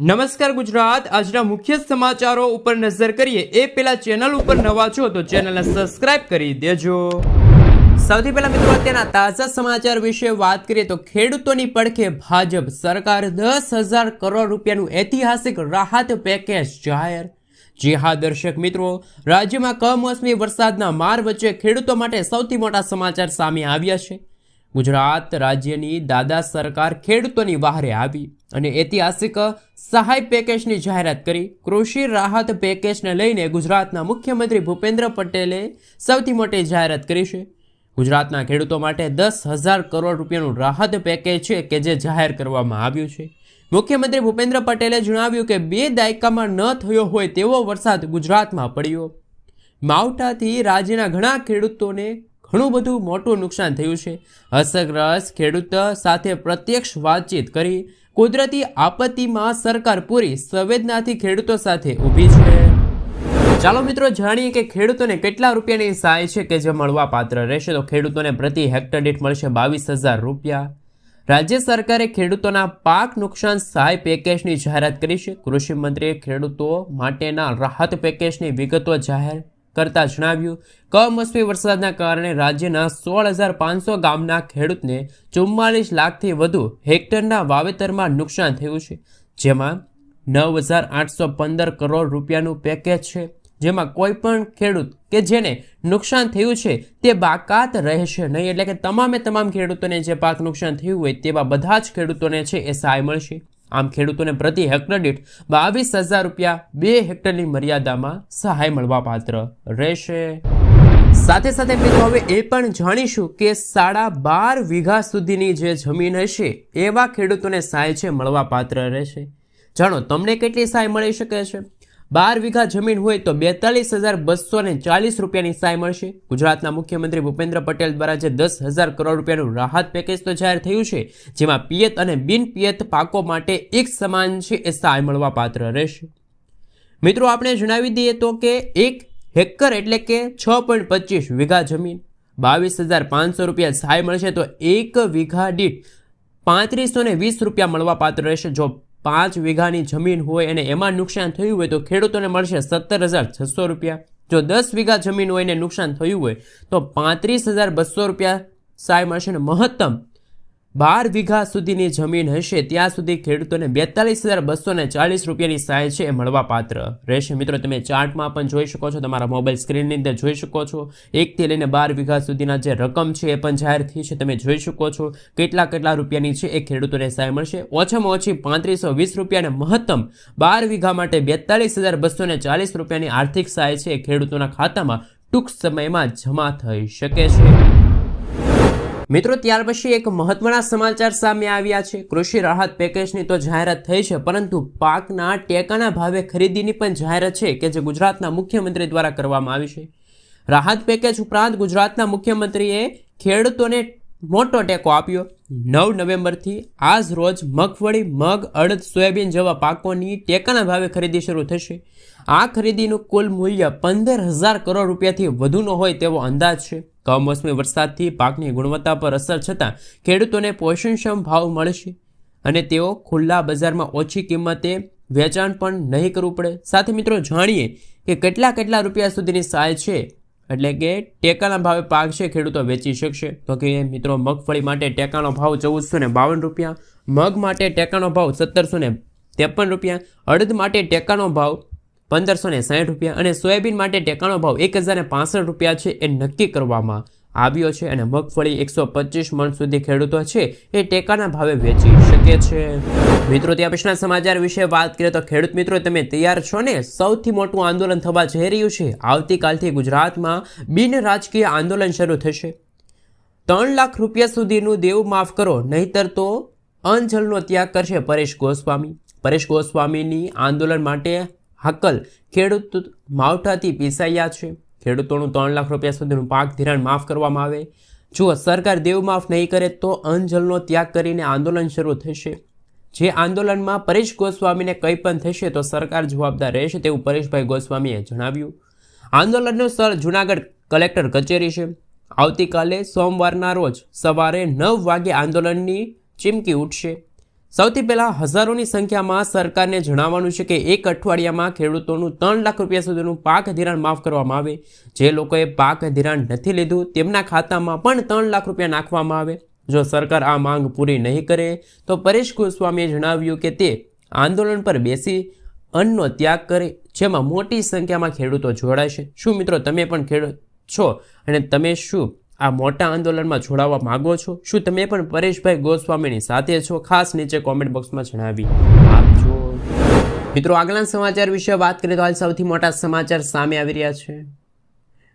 નમસ્કાર ગુજરાત. આજના મુખ્ય સમાચારો ઉપર નજર કરીએ. એ પેલા ચેનલ ઉપર નવા છો તો ચેનલને સબસ્ક્રાઇબ કરી દેજો. સૌથી પહેલા મિત્રો અત્યારના તાજા સમાચાર વિશે વાત કરીએ તો ખેડૂતોની પડખે ભાજપ સરકાર દસ હજાર કરોડ રૂપિયાનું ઐતિહાસિક રાહત પેકેજ જાહેર. જી હા, દર્શક મિત્રો, રાજ્યમાં કમોસમી વરસાદના માર વચ્ચે ખેડૂતો માટે સૌથી મોટા સમાચાર સામે આવ્યા છે. ગુજરાત રાજ્યની દાદા સરકાર ખેડૂતોની વહારે આવી અને ઐતિહાસિક સહાય પેકેજની જાહેરાત કરી. કૃષિ રાહત પેકેજને લઈને ગુજરાતના મુખ્યમંત્રી ભૂપેન્દ્ર પટેલે સૌથી મોટી જાહેરાત કરી છે. ગુજરાતના ખેડૂતો માટે દસ હજાર કરોડ રૂપિયાનું રાહત પેકેજ છે કે જે જાહેર કરવામાં આવ્યું છે. મુખ્યમંત્રી ભૂપેન્દ્ર પટેલે જણાવ્યું કે બે દાયકામાં ન થયો હોય તેવો વરસાદ ગુજરાતમાં પડ્યો. માવઠાથી રાજ્યના ઘણા ખેડૂતોને ઘણું બધું મોટું નુકસાન થયું છે. અસરગ્રસ્ત ખેડૂત સાથે પ્રત્યક્ષ વાતચીત કરી કુદરતી આપત્તિમાં સરકાર પૂરી સંવેદનાથી ખેડૂતો સાથે ઊભી છે. ચાલો મિત્રો જાણીએ કે ખેડૂતોને કેટલા રૂપિયાની સહાય છે કે જે મળવા પાત્ર રહેશે. તો ખેડૂતોને પ્રતિ હેક્ટર દીઠ મળશે બાવીસ હજાર રૂપિયા. રાજ્ય સરકારે ખેડૂતોના પાક નુકસાન સહાય પેકેજની જાહેરાત કરી છે. કૃષિ મંત્રીએ ખેડૂતો માટેના રાહત પેકેજની વિગતો જાહેર કરતા જણાવ્યું, કમોસમી વરસાદના કારણે રાજ્યના સોળ હજાર પાંચસો ગામના ખેડૂતને ચુમ્માલીસ લાખથી વધુ હેક્ટરના વાવેતરમાં નુકસાન થયું છે. જેમાં નવ હજાર આઠસો પંદર કરોડ રૂપિયાનું પેકેજ છે. જેમાં કોઈ પણ ખેડૂત કે જેને નુકસાન થયું છે તે બાકાત રહેશે નહીં. એટલે કે તમામે તમામ ખેડૂતોને જે પાક નુકસાન થયું હોય તેવા બધા જ ખેડૂતોને છે એ સહાય મળશે. આમ ખેડૂતોને પ્રતિ હેક્ટર દીઠ બાવીસ હજાર રૂપિયા બે હેક્ટરની મર્યાદામાં સહાય મળવા પાત્ર રહેશે. સાથે સાથે મિત્રો, હવે એ પણ જાણીશું કે સાડા બાર વીઘા સુધીની જે જમીન હશે, એવા ખેડૂતોને સહાય છે મળવા પાત્ર રહેશે. જાણો, તમને કેટલી સહાય મળી શકે છે? બાર વીઘા જમીન હોય તો બેતાલીસ હજાર બસો ને ચાલીસ રૂપિયાની સહાય મળશે. ગુજરાતના મુખ્યમંત્રી ભૂપેન્દ્ર પટેલ દ્વારા જે દસ હજાર કરોડ રૂપિયાનું રાહત પેકેજ તો જાહેર થયું છે, જેમાં પિયત અને બિન પિયત પાકો માટે એક સમાન છે એ સહાય મળવા પાત્ર રહેશે. મિત્રો, આપણે જણાવી દઈએ તો કે એક હેક્ટર એટલે કે છ પોઈન્ટ પચીસ વીઘા જમીન, બાવીસ હજાર પાંચસો રૂપિયા સહાય મળશે તો એક વીઘા દીઠ પાંત્રીસો વીસ રૂપિયા મળવા પાત્ર રહેશે, જો પાંચ વીઘાની જમીન હોય અને એમાં નુકસાન થયું હોય તો ખેડૂતોને મળશે સત્તર હજાર છસો રૂપિયા. જો દસ વીઘા જમીન હોય અને નુકસાન થયું હોય તો પાંત્રીસ હજાર બસો રૂપિયા સહાય મળશે અને મહત્તમ બાર વીઘા સુધીની જમીન હશે, ત્યાં સુધી ખેડૂતોને બેતાલીસ હજાર બસો ને ચાલીસ રૂપિયાની સહાય છે એ મળવા પાત્ર રહેશે. મિત્રો, તમે ચાર્ટમાં પણ જોઈ શકો છો, તમારા મોબાઈલ સ્ક્રીનની અંદર જોઈ શકો છો. એકથી લઈને બાર વીઘા સુધીના જે રકમ છે એ પણ જાહેર થઈ છે, તમે જોઈ શકો છો. કેટલા કેટલા રૂપિયાની છે એ ખેડૂતોને સહાય મળશે. ઓછામાં ઓછી પાંત્રીસો વીસ રૂપિયાને મહત્તમ બાર વીઘા માટે બેતાલીસ હજાર બસો ને ચાલીસ રૂપિયાની આર્થિક સહાય છે એ ખેડૂતોના ખાતામાં ટૂંક સમયમાં જમા થઈ શકે છે. મિત્રો, ત્યાર પછી એક મહત્વના સમાચાર સામે આવ્યા છે. કૃષિ રાહત પેકેજની તો જાહેરાત થઈ છે, પરંતુ પાકના ટેકાના ભાવે ખરીદીની પણ જાહેરાત છે કે જે ગુજરાતના મુખ્યમંત્રી દ્વારા કરવામાં આવી છે. રાહત પેકેજ ઉપરાંત ગુજરાતના મુખ્યમંત્રીએ ખેડૂતોને મોટો ટેકો આપ્યો. નવ નવેમ્બરથી આજ રોજ મગફળી, મગ, અડદ, સોયાબીન જેવા પાકોની ટેકાના ભાવે ખરીદી શરૂ થશે. આ ખરીદીનું કુલ મૂલ્ય પંદર હજાર કરોડ રૂપિયાથી વધુનો હોય તેવો અંદાજ છે. કમોસમી વરસાદથી પાકની ગુણવત્તા પર અસર છતાં ખેડૂતોને પોષણક્ષમ ભાવ મળશે અને તેઓ ખુલ્લા બજારમાં ઓછી કિંમતે વેચાણ પણ નહીં કરવું પડે. સાથે મિત્રો જાણીએ કે કેટલા કેટલા રૂપિયા સુધીની સહાય છે એટલે કે ટેકાના ભાવે પાક છે, ખેડૂતો વેચી શકશે. તો કે મિત્રો મગફળી માટે ટેકાનો ભાવ ચૌદસો ને બાવન રૂપિયા, મગ માટે ટેકાનો ભાવ સત્તરસો ને ત્રેપન રૂપિયા, અડદ માટે ટેકાનો ભાવ પંદરસો ને સાઠ રૂપિયા અને સોયાબીન માટે ટેકાનો ભાવ એક હજાર પાસઠ રૂપિયા છે એ નક્કી કરવામાં આવ્યો છે અને મગફળી એકસો પચીસ મણ સુધી ખેડૂતો છે એ ટેકાના ભાવે વેચી શકે છે. મિત્રો, ત્યાં પછીના સમાચાર વિશે વાત કરીએ તો ખેડૂત મિત્રો, તમે તૈયાર છો ને? સૌથી મોટું આંદોલન થવા જઈ રહ્યું છે. આવતીકાલથી ગુજરાતમાં બિન રાજકીય આંદોલન શરૂ થશે. ત્રણ લાખ રૂપિયા સુધીનું દેવ માફ કરો, નહીતર તો અંજલનો ત્યાગ કરશે પરેશ ગોસ્વામી. પરેશ ગોસ્વામીની આંદોલન માટે હાકલ. ખેડૂત માવઠાથી પીસાયા છે. ખેડૂતોનું ત્રણ લાખ રૂપિયા સુધીનું પાક ધિરાણ માફ કરવામાં આવે. જો સરકાર દેવ માફ નહીં કરે તો અંજલનો ત્યાગ કરીને આંદોલન શરૂ થશે. જે આંદોલનમાં પરેશ ગોસ્વામીને કંઈ પણ થશે તો સરકાર જવાબદાર રહેશે તેવું પરેશભાઈ ગોસ્વામીએ જણાવ્યું. આંદોલનનું સ્થળ જૂનાગઢ કલેક્ટર કચેરી છે. આવતીકાલે સોમવારના રોજ સવારે નવ વાગે આંદોલનની ચીમકી ઉઠશે. સૌથી પહેલાં હજારોની સંખ્યામાં સરકારને જણાવવાનું છે કે એક અઠવાડિયામાં ખેડૂતોનું ત્રણ લાખ રૂપિયા સુધીનું પાક ધિરાણ માફ કરવામાં આવે. જે લોકોએ પાક ધિરાણ નથી લીધું, તેમના ખાતામાં પણ ત્રણ લાખ રૂપિયા નાખવામાં આવે. જો સરકાર આ માંગ પૂરી નહીં કરે, તો પરેશ ગોસ્વામીએ જણાવ્યું કે તે આંદોલન પર બેસી અન્નનો ત્યાગ કરે, જેમાં મોટી સંખ્યામાં ખેડૂતો જોડાશે શું મિત્રો, તમે પણ ખેડૂત છો? અને તમે શું આ મોટા આંદોલનમાં જોડાવા માગો છો? શું તમે પણ પરેશભાઈ ગોસ્વામીની સાથે છો? ખાસ નીચે કોમેન્ટ બોક્સમાં જણાવી. આપજો મિત્રો આગલા સમાચાર વિશે વાત કરીએ તો હાલ સૌથી મોટા સમાચાર સામે આવી રહ્યા છે.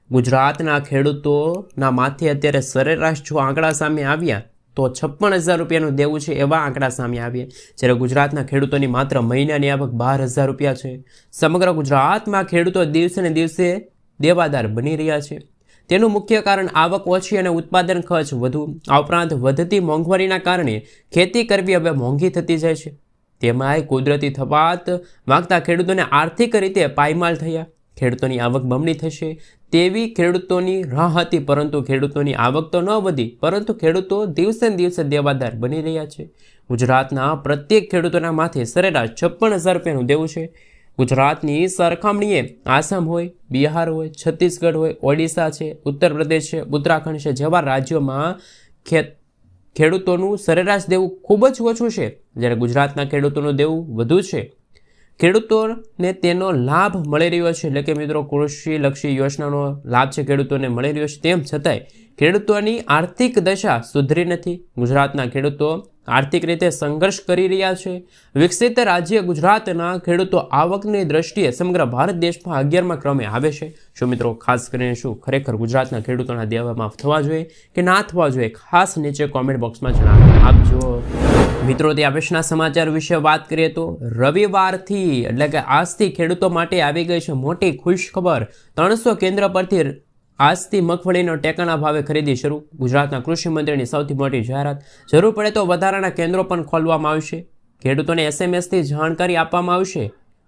ગુજરાતના ખેડૂતોના માથે અત્યારે સરેરાશ જો આંકડા સામે આવ્યા, તો છપ્પન હજાર રૂપિયાનું દેવું છે એવા આંકડા સામે આવ્યા. જ્યારે ગુજરાતના ખેડૂતોની માત્ર મહિનાની આવક બાર હજાર રૂપિયા છે. સમગ્ર ગુજરાતમાં ખેડૂતો દિવસે ને દિવસે દેવાદાર બની રહ્યા છે. તેનું મુખ્ય કારણ આવક ઓછી અને ઉત્પાદન ખર્ચ વધુ. આ ઉપરાંત વધતી મોંઘવારીના કારણે ખેતી કરવી હવે મોંઘી થતી જાય છે. તેમાંય કુદરતી થપાત માગતા ખેડૂતોને આર્થિક રીતે પાયમાલ થયા. ખેડૂતોની આવક બમણી થશે તેવી ખેડૂતોની રાહ હતી, પરંતુ ખેડૂતોની આવક તો ન વધી, પરંતુ ખેડૂતો દિવસે ને દિવસે દેવાદાર બની રહ્યા છે. ગુજરાતના પ્રત્યેક ખેડૂતોના માથે સરેરાશ છપ્પન હજાર રૂપિયાનું દેવું છે. ગુજરાતની સરખામણીએ આસામ હોય, બિહાર હોય, છત્તીસગઢ હોય, ઓડિશા છે ઉત્તર પ્રદેશ છે, ઉત્તરાખંડ છે, જેવા રાજ્યોમાં ખેત ખેડૂતોનું સરેરાશ દેવું ખૂબ જ ઓછું છે. જ્યારે ગુજરાતના ખેડૂતોનું દેવું વધુ છે. ખેડૂતોને તેનો લાભ મળી રહ્યો છે. એટલે કે મિત્રો કૃષિલક્ષી યોજનાનો લાભ છે ખેડૂતોને મળી રહ્યો છે. તેમ છતાંય ખેડૂતોની આર્થિક દશા સુધરી નથી. ગુજરાતના ખેડૂતો આર્થિક રીતે સંઘર્ષ કરી રહ્યા છે. વિકસિત રાજ્ય ગુજરાતના ખેડૂતો આવકની દ્રષ્ટિએ સમગ્ર ભારત દેશમાં અગિયારમાં ક્રમે આવે છે. શું મિત્રો, ખાસ કરીને શું ખરેખર ગુજરાતના ખેડૂતોના દેવા માફ થવા જોઈએ કે ના થવા જોઈએ? ખાસ નીચે કોમેન્ટ બોક્સમાં જણાવી આપજો. મિત્રો, તે આપેશના સમાચાર વિશે વાત કરીએ તો રવિવારથી એટલે કે આજથી ખેડૂતો માટે આવી ગઈ છે મોટી ખુશ ખબર ત્રણસો કેન્દ્ર પરથી આજથી મગફળીનો ટેકાના ભાવે ખરીદી શરૂ. ગુજરાતના કૃષિ મંત્રીની સૌથી મોટી જાહેરાત, જરૂર પડે તો વધારાના કેન્દ્રો પણ ખોલવામાં આવશે. ખેડૂતોને એસએમએસથી જાણકારી આપવામાં આવશે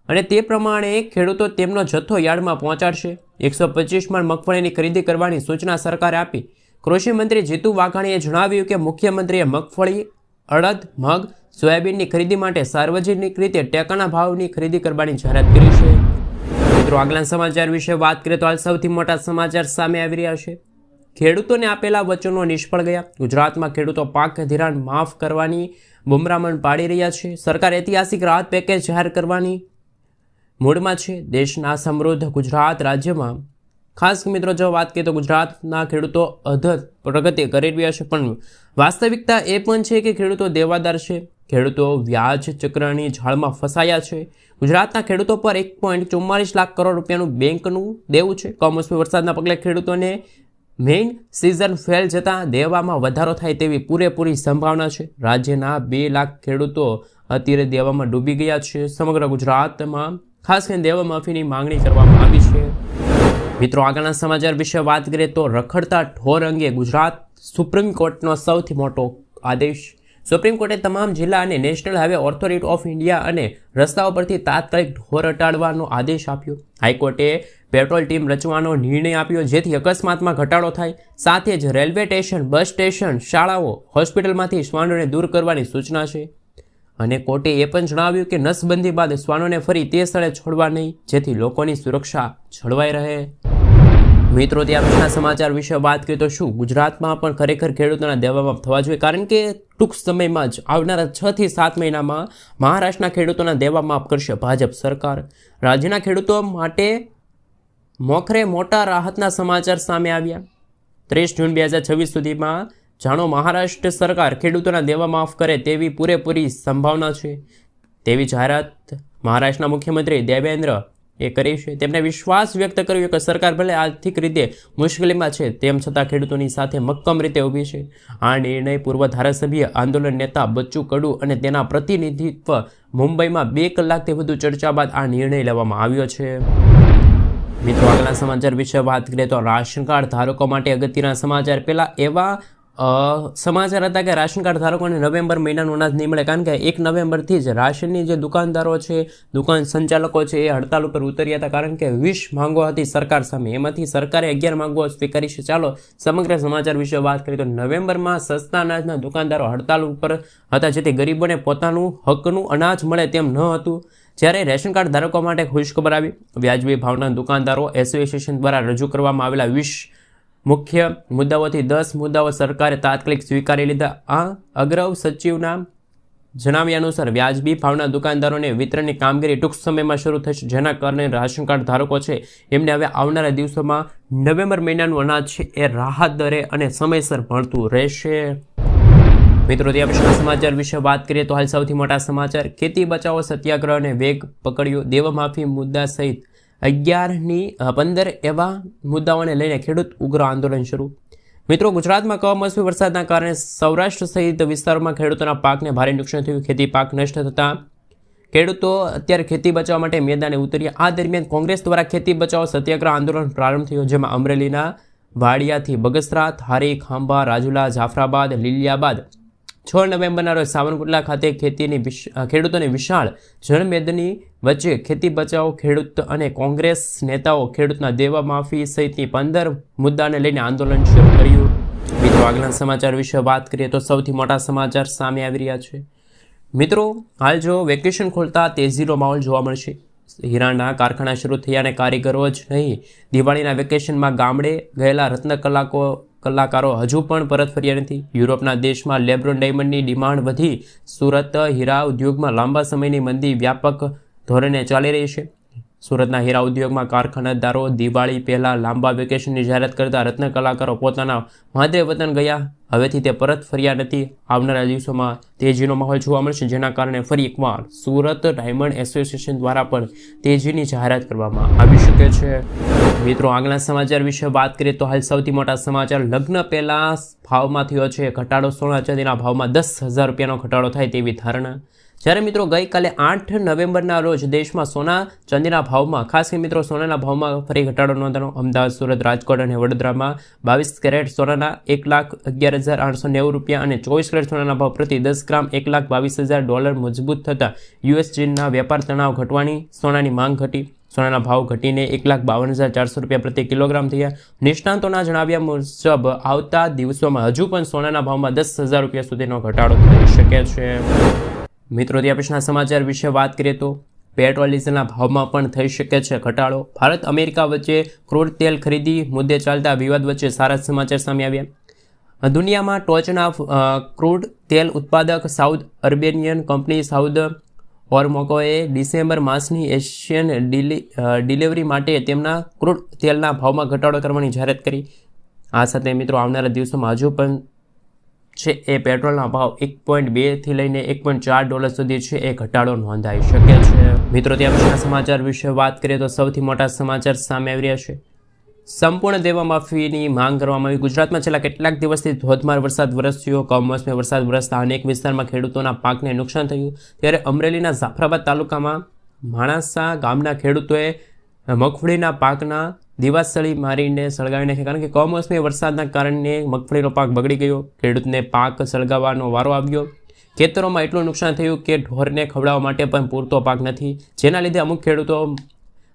અને તે પ્રમાણે ખેડૂતો તેમનો જથ્થો યાર્ડમાં પહોંચાડશે. એકસો પચીસમાં મગફળીની ખરીદી કરવાની સૂચના સરકારે આપી. કૃષિ મંત્રી જીતુ વાઘાણીએ જણાવ્યું કે મુખ્યમંત્રીએ મગફળી, અડદ, મગ, સોયાબીનની ખરીદી માટે સાર્વજનિક રીતે ટેકાના ભાવની ખરીદી કરવાની જાહેરાત કરી છે. મિત્રો આગલા સમાચાર વિશે વાત કરીએ તો હાલ સૌથી મોટા સમાચાર સામે આવી રહ્યા છે. ખેડૂતોને આપેલા વચનો નિષ્ફળ ગયા. ગુજરાતમાં ખેડૂતો પાક ધિરાણ માફ કરવાની બુમરામણ પાડી રહ્યા છે. સરકાર ઐતિહાસિક રાહત પેકેજ જાહેર કરવાની મૂડમાં છે. દેશના સમૃદ્ધ ગુજરાત રાજ્યમાં ખાસ મિત્રો, જો વાત કરીએ તો ગુજરાતના ખેડૂતો અધર પ્રગતિ કરી રહ્યા છે, પણ વાસ્તવિકતા એ પણ છે કે ખેડૂતો દેવાદાર છે. ખેડૂતો વ્યાજ ચક્રની જાળમાં ફસાયા છે. ગુજરાતના ખેડૂતો પર એક પોઈન્ટ ચુમ્માલીસ લાખ કરોડ રૂપિયાનું બેંકનું દેવું છે. કમોસમી વરસાદના પગલે ખેડૂતોને મેઇન સિઝન ફેલ જતાં દેવામાં વધારો થાય તેવી પૂરેપૂરી સંભાવના છે. રાજ્યના બે લાખ ખેડૂતો અત્યારે દેવામાં ડૂબી ગયા છે. સમગ્ર ગુજરાતમાં ખાસ કરીને દેવા માફીની માંગણી કરવામાં આવી છે. મિત્રો, આગળના સમાચાર વિશે વાત કરીએ તો રખડતા ઢોર અંગે ગુજરાત સુપ્રીમ કોર્ટનો સૌથી મોટો આદેશ સુપ્રીમ કોર્ટે તમામ જિલ્લા અને national highway authority of India અને રસ્તાઓ પરથી તાત્કાલિક ઢોર હટાડવાનો આદેશ આપ્યો. હાઈકોર્ટે પેટ્રોલ ટીમ રચવાનો નિર્ણય આપ્યો, જેથી અકસ્માતમાં ઘટાડો થાય. સાથે જ રેલવે સ્ટેશન, બસ સ્ટેશન, શાળાઓ, હોસ્પિટલમાંથી શ્વાનોને દૂર કરવાની સૂચના છે. અને કોર્ટે એ પણ જણાવ્યું કે નસબંધી બાદ શ્વાનોને ફરી તે સ્થળે છોડવા નહીં, જેથી લોકોની સુરક્ષા જળવાઈ રહે. મિત્રો ત્યાં પછીના સમાચાર વિશે વાત કરીએ તો શું? ગુજરાતમાં પણ ખરેખર ખેડૂતોના દેવામાં થવા જોઈએ, કારણ કે ટૂંક સમયમાં જ આવનારા છ થી સાત મહિનામાં મહારાષ્ટ્રના ખેડૂતોના દેવા માફ કરશે ભાજપ સરકાર. રાજ્યના ખેડૂતો માટે મોખરે મોટા રાહતના સમાચાર સામે આવ્યા. ત્રીસ જૂન બે હજાર છવ્વીસ સુધીમાં જાણો, મહારાષ્ટ્ર સરકાર ખેડૂતોના દેવા માફ કરે તેવી પૂરેપૂરી સંભાવના છે. તેવી જાહેરાત મહારાષ્ટ્રના મુખ્યમંત્રી દેવેન્દ્ર એ કરી છે. તેમણે વિશ્વાસ વ્યક્ત કર્યો કે સરકાર ભલે આર્થિક રીતે મુશ્કેલીમાં છે, તેમ છતાં ખેડૂતોની સાથે મક્કમ રીતે ઊભી છે. આ નિર્ણય પૂર્વ ધારાસભ્ય આંદોલન નેતા બચ્ચુ કડુ અને તેના પ્રતિનિધિત્વ મુંબઈમાં બે કલાકથી વધુ ચર્ચા બાદ આ નિર્ણય લેવામાં આવ્યો છે. મિત્રો, આગલા સમાચાર વિશે વાત કરીએ તો રાશન કાર્ડ ધારકો માટે અગત્યના સમાચાર પહેલાં એવા સમાચાર હતા કે રાશન કાર્ડ ધારકોને નવેમ્બર મહિનાનું અનાજ નહીં મળે. કારણ કે એક નવેમ્બરથી જ રાશનની જે દુકાનદારો છે, દુકાન સંચાલકો છે, એ હડતાલ ઉપર ઉતર્યા હતા. કારણ કે વીસ માંગો હતી સરકાર સામે. એમાંથી સરકારે અગિયાર માંગો સ્વીકારી છે. ચાલો, સમગ્ર સમાચાર વિશે વાત કરીએ તો નવેમ્બરમાં સસ્તા અનાજના દુકાનદારો હડતાલ ઉપર હતા, જેથી ગરીબોને પોતાનું હકનું અનાજ મળે તેમ ન હતું. જ્યારે રેશન કાર્ડ ધારકો માટે ખુશખબર આવી. વ્યાજબી ભાવના દુકાનદારો એસોસિએશન દ્વારા રજૂ કરવામાં આવેલા વીસ મુખ્ય મુદ્દાઓથી દસ મુદ્દાઓ સરકારે તાત્કાલિક સ્વીકારી લીધા. આ અગ્રવ સચિવના જણાવ્યા અનુસાર વ્યાજબી ભાવના દુકાનદારોને વિતરણની કામગીરી ટૂંક સમયમાં શરૂ થશે, જેના કારણે રાશન કાર્ડ ધારકો છે. એમને હવે આવનારા દિવસોમાં નવેમ્બર મહિનાનું અનાજ છે એ રાહત દરે અને સમયસર મળતું રહેશે. મિત્રો ત્યાં સમાચાર વિશે વાત કરીએ તો હાલ સૌથી મોટા સમાચાર, ખેતી બચાવો સત્યાગ્રહને વેગ પકડ્યો, દેવમાફી મુદ્દા સહિત અગિયારની પંદર એવા મુદ્દાઓને લઈને ખેડૂત ઉગ્ર આંદોલન શરૂ. મિત્રો, ગુજરાતમાં કમોસમી વરસાદના કારણે સૌરાષ્ટ્ર સહિત વિસ્તારોમાં ખેડૂતોના પાકને ભારે નુકસાન થયું. ખેતી પાક નષ્ટ થતાં ખેડૂતો અત્યારે ખેતી બચાવવા માટે મેદાને ઉતર્યા. આ દરમિયાન કોંગ્રેસ દ્વારા ખેતી બચાવો સત્યાગ્રહ આંદોલન પ્રારંભ થયો, જેમાં અમરેલીના વાડિયાથી બગસરા થારી ખાંભા, રાજુલા, જાફરાબાદ, લીલિયાબાદ છ નવેમ્બરના રોજ સાવરકુંડલા ખાતે ખેતીની ખેડૂતોની વિશાળ જળમેદની વચ્ચે ખેતી બચાવો, ખેડૂત અને કોંગ્રેસ નેતાઓ ખેડૂતના દેવા માફી સહિતની પંદર મુદ્દાને લઈને આંદોલન શરૂ કર્યું. મિત્રો આગલા સમાચાર વિશે વાત કરીએ તો સૌથી મોટા સમાચાર સામે આવી રહ્યા છે. મિત્રો, હાલ જો વેકેશન ખોલતા તેજીનો માહોલ જોવા મળશે. હીરાના કારખાના શરૂ થયા અને કારીગરો જ નહીં, દિવાળીના વેકેશનમાં ગામડે ગયેલા રત્ન કલાકો કલાકારો હજુ પણ પરત ફર્યા નથી. યુરોપના દેશમાં લેબ્રોન ડાયમંડની ડિમાન્ડ વધી. સુરત હીરા ઉદ્યોગમાં લાંબા સમયની મંદી વ્યાપક ધોરણે ચાલી રહી છે. સુરતના હીરા ઉદ્યોગમાં કારખાનાદારો દિવાળી પહેલાં લાંબા વેકેશનની જાહેરાત કરતા રત્ન કલાકારો પોતાના માદરે વતન ગયા. હવેથી તે પરત ફર્યા નથી. આવનારા દિવસોમાં તેજીનો માહોલ જોવા મળશે, જેના કારણે ફરી એકવાર સુરત ડાયમંડ એસોસિએશન દ્વારા પણ તેજીની જાહેરાત કરવામાં આવી શકે છે. મિત્રો, આગલા સમાચાર વિશે વાત કરીએ તો હાલ સૌથી મોટા સમાચાર, લગ્ન પહેલાં ભાવમાં થયો છે. ઘટાડો સોના ચાંદીના ભાવમાં દસ હજાર રૂપિયાનો ઘટાડો થાય તેવી ધારણા. જ્યારે મિત્રો ગઈકાલે આઠ નવેમ્બરના રોજ દેશમાં સોના ચાંદીના ભાવમાં, ખાસ કરીને મિત્રો સોનાના ભાવમાં ફરી ઘટાડો નોંધાનો અમદાવાદ, સુરત, રાજકોટ અને વડોદરામાં બાવીસ કેરેટ સોનાના એક લાખ અગિયાર હજાર આઠસો નેવું રૂપિયા અને ચોવીસ કેરેટ સોનાના ભાવ પ્રતિ દસ ગ્રામ એક લાખ બાવીસ હજાર ડોલર મજબૂત થતાં યુએસ ચીનના વેપાર તણાવ ઘટવાની સોનાની માંગ ઘટી. સોનાના ભાવ ઘટીને એક લાખ બાવન હજાર ચારસો રૂપિયા પ્રતિ કિલોગ્રામ થયા. નિષ્ણાંતોના જણાવ્યા મુજબ, આવતા દિવસોમાં હજુ પણ સોનાના ભાવમાં દસ હજાર રૂપિયા સુધીનો ઘટાડો થઈ શકે છે. મિત્રો ત્યાં પછીના સમાચાર વિશે વાત કરીએ તો પેટ્રોલ, ડીઝલના ભાવમાં પણ થઈ શકે છે ઘટાડો. ભારત, અમેરિકા વચ્ચે ક્રૂડ તેલ ખરીદી મુદ્દે ચાલતા વિવાદ વચ્ચે સારા સમાચાર સામે આવ્યા. દુનિયામાં ટોચના ક્રૂડ તેલ ઉત્પાદક સાઉથ અર્બેનિયન કંપની સાઉથ ઓરમોકોએ ડિસેમ્બર માસની એશિયન ડિલિવરી માટે તેમના ક્રૂડ તેલના ભાવમાં ઘટાડો કરવાની જાહેરાત કરી. આ સાથે મિત્રો, આવનારા દિવસોમાં હજુ પણ છે, એ પેટ્રોલના ભાવ એક પોઈન્ટ બેથી લઈને એક પોઈન્ટ ચાર ડોલર સુધી છે એ ઘટાડો નોંધાઈ શકે છે. મિત્રો, ત્યાં સમાચાર વિશે વાત કરીએ તો સૌથી મોટા સમાચાર સામે આવી રહ્યા છે. સંપૂર્ણ દેવા માફીની માંગ કરવામાં આવી. ગુજરાતમાં છેલ્લા કેટલાક દિવસથી ધોધમાર વરસાદ વરસ્યો. કમોસમી વરસાદ વરસતા અનેક વિસ્તારમાં ખેડૂતોના પાકને નુકસાન થયું. ત્યારે અમરેલીના જાફરાબાદ તાલુકામાં માણસા ગામના ખેડૂતોએ મગફળીના પાકના દિવાસળી મારીને સળગાવી નાખ્યા કારણ કે કમોસમી વરસાદના કારણે મગફળીનો પાક બગડી ગયો, ખેડૂતને પાક સળગાવવાનો વારો આવ્યો. ખેતરોમાં એટલું નુકસાન થયું કે ઢોરને ખવડાવવા માટે પણ પૂરતો પાક નથી. જેના લીધે અમુક ખેડૂતો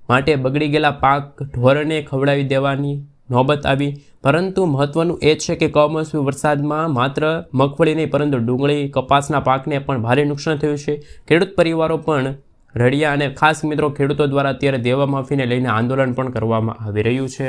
માટે બગડી ગયેલા પાક ઢોરને ખવડાવી દેવાની નોબત આવી. પરંતુ મહત્વનું એ છે કે કમોસમી વરસાદમાં માત્ર મગફળી નહીં, પરંતુ ડુંગળી, કપાસના પાકને પણ ભારે નુકસાન થયું છે. ખેડૂત પરિવારો પણ રડ્યા અને ખાસ મિત્રો ખેડૂતો દ્વારા અત્યારે દેવા માફીને લઈને આંદોલન પણ કરવામાં આવી રહ્યું છે.